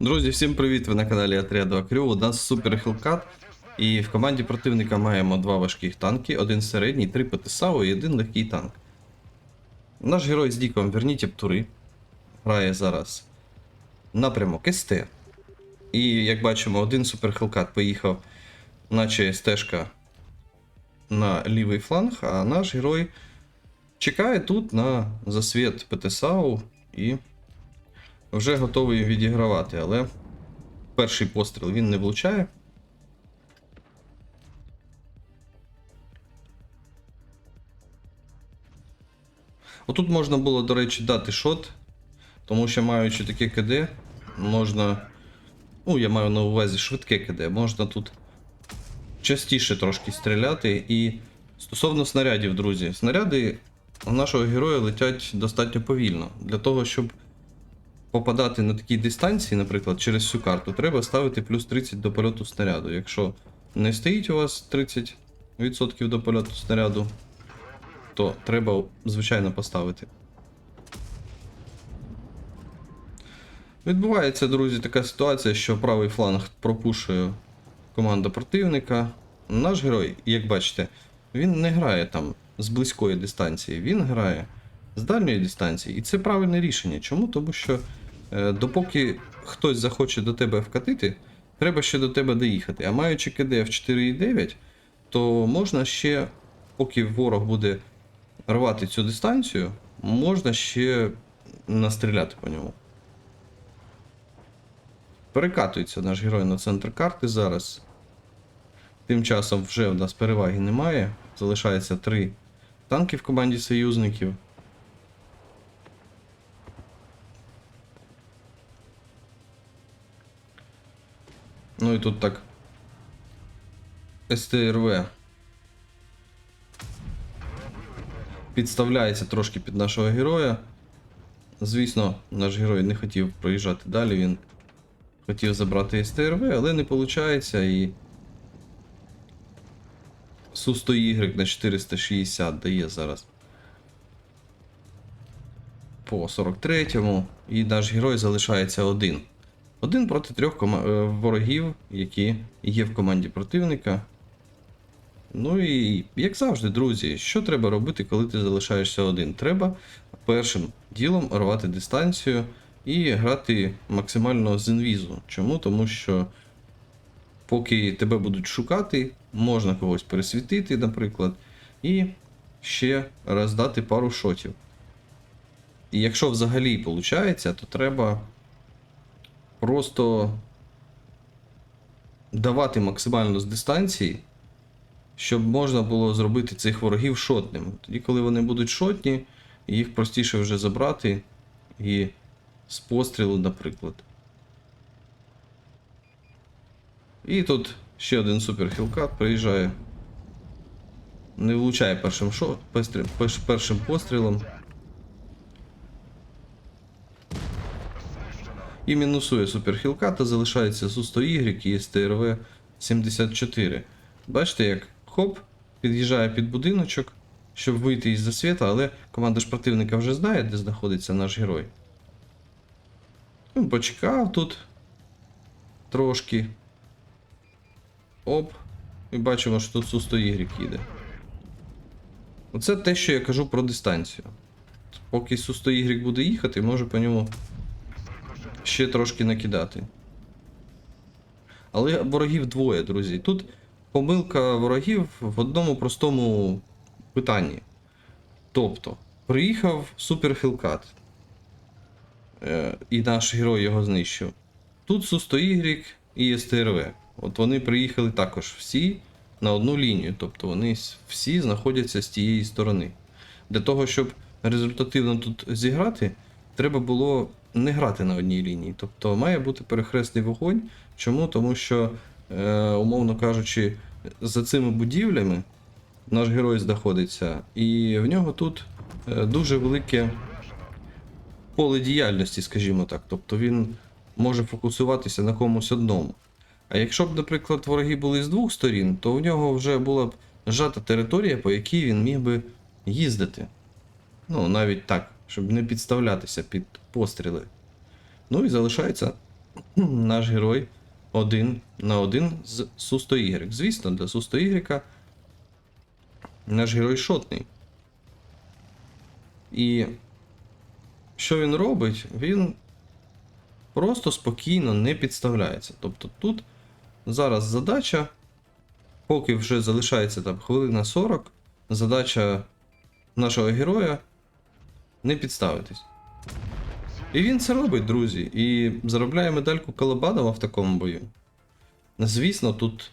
Друзі, всім привіт! Ви на каналі Отряду Акрю. У нас супер хілкат. І в команді противника маємо два важких танки, один середній, три ПТСАУ і один легкий танк. Наш герой з Діком Верніті Птури грає зараз напрямок СТ. І як бачимо, один супер хілкат поїхав, наче стежка на лівий фланг, а наш герой чекає тут на засвіт ПТСАУ і вже готовий відігравати, але перший постріл він не влучає. Отут можна було, до речі, дати шот, тому що маючи таке КД, можна. Ну, я маю на увазі швидке КД, можна тут частіше трошки стріляти. І стосовно снарядів, друзі, снаряди у нашого героя летять достатньо повільно. Для того, щоб попадати на такій дистанції, наприклад, через всю карту, треба ставити плюс 30 до польоту снаряду. Якщо не стоїть у вас 30% до польоту снаряду, то треба, звичайно, поставити. Відбувається, друзі, така ситуація, що правий фланг пропушує команда противника. Наш герой, як бачите, він не грає там з близької дистанції, він грає з дальньої дистанції. І це правильне рішення. Чому? Тому що допоки хтось захоче до тебе вкатити, треба ще до тебе доїхати. А маючи КД в 4,9, то можна ще, поки ворог буде рвати цю дистанцію, можна ще настріляти по ньому. Перекатується наш герой на центр карти зараз. Тим часом вже в нас переваги немає. Залишається три танки в команді союзників. І тут так. СТРВ. Підставляється трошки під нашого героя. Звісно, наш герой не хотів проїжджати далі, він хотів забрати СТРВ, але не виходить і. Су-100Y на 460 дає зараз. По 43-му. І наш герой залишається один. Один проти трьох е, ворогів, які є в команді противника. Ну і як завжди, друзі, що треба робити, коли ти залишаєшся один? Треба першим ділом рвати дистанцію і грати максимально з інвізу. Чому? Тому що поки тебе будуть шукати, можна когось пересвітити, наприклад, і ще роздати пару шотів. І якщо взагалі виходить, то треба просто давати максимально з дистанції, щоб можна було зробити цих ворогів шотними. Тоді, коли вони будуть шотні, їх простіше вже забрати і з пострілу, наприклад. І тут ще один супер хілкат приїжджає. Не влучає першим, шо... першим пострілом. І мінусує супер хілката, залишається Су-100Y і СТРВ 74. Бачите, як хоп, під'їжджає під будиночок, щоб вийти із засвіта, але команда ж противника вже знає, де знаходиться наш герой. Він почекав тут трошки. Оп. І бачимо, що тут Су-100Y їде. Оце те, що я кажу про дистанцію. Поки Су-100Y буде їхати, може по ньому ще трошки накидати. Але ворогів двоє, друзі. Тут помилка ворогів в одному простому питанні. Тобто, приїхав Супер Хілкат. Е, і наш герой його знищив. Тут Су-100Y і СТРВ. От вони приїхали також всі на одну лінію, тобто вони всі знаходяться з тієї сторони. Для того, щоб результативно тут зіграти, треба було не грати на одній лінії. Тобто має бути перехресний вогонь. Чому? Тому що, е, умовно кажучи, за цими будівлями наш герой знаходиться, і в нього тут е, дуже велике поле діяльності, скажімо так. Тобто він може фокусуватися на комусь одному. А якщо б, наприклад, вороги були з двох сторін, то у нього вже була б зжата територія, по якій він міг би їздити. Ну, навіть так, щоб не підставлятися під постріли. Ну і залишається наш герой один на один з Сусто Y. Звісно, для Сусто Y наш герой шотний. І що він робить? Він просто спокійно не підставляється. Тобто тут зараз задача, поки вже залишається там хвилина 40, задача нашого героя не підставитись. І він це робить, друзі, і заробляє медальку Колобанова в такому бою. Звісно, тут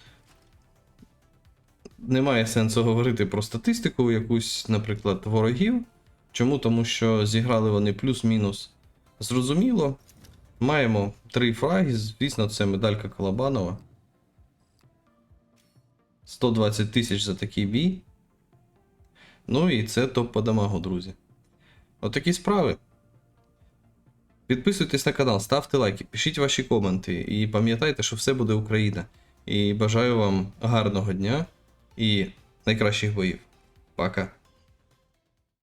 немає сенсу говорити про статистику якусь, наприклад, ворогів. Чому? Тому що зіграли вони плюс-мінус зрозуміло. Маємо три фраги, звісно, це медалька Колобанова. 120 тисяч за такий бій. Ну і це топ по дамагу, друзі. Отакі справи. Підписуйтесь на канал, ставте лайки, пишіть ваші коменти і пам'ятайте, що все буде Україна. І бажаю вам гарного дня і найкращих боїв. Пока.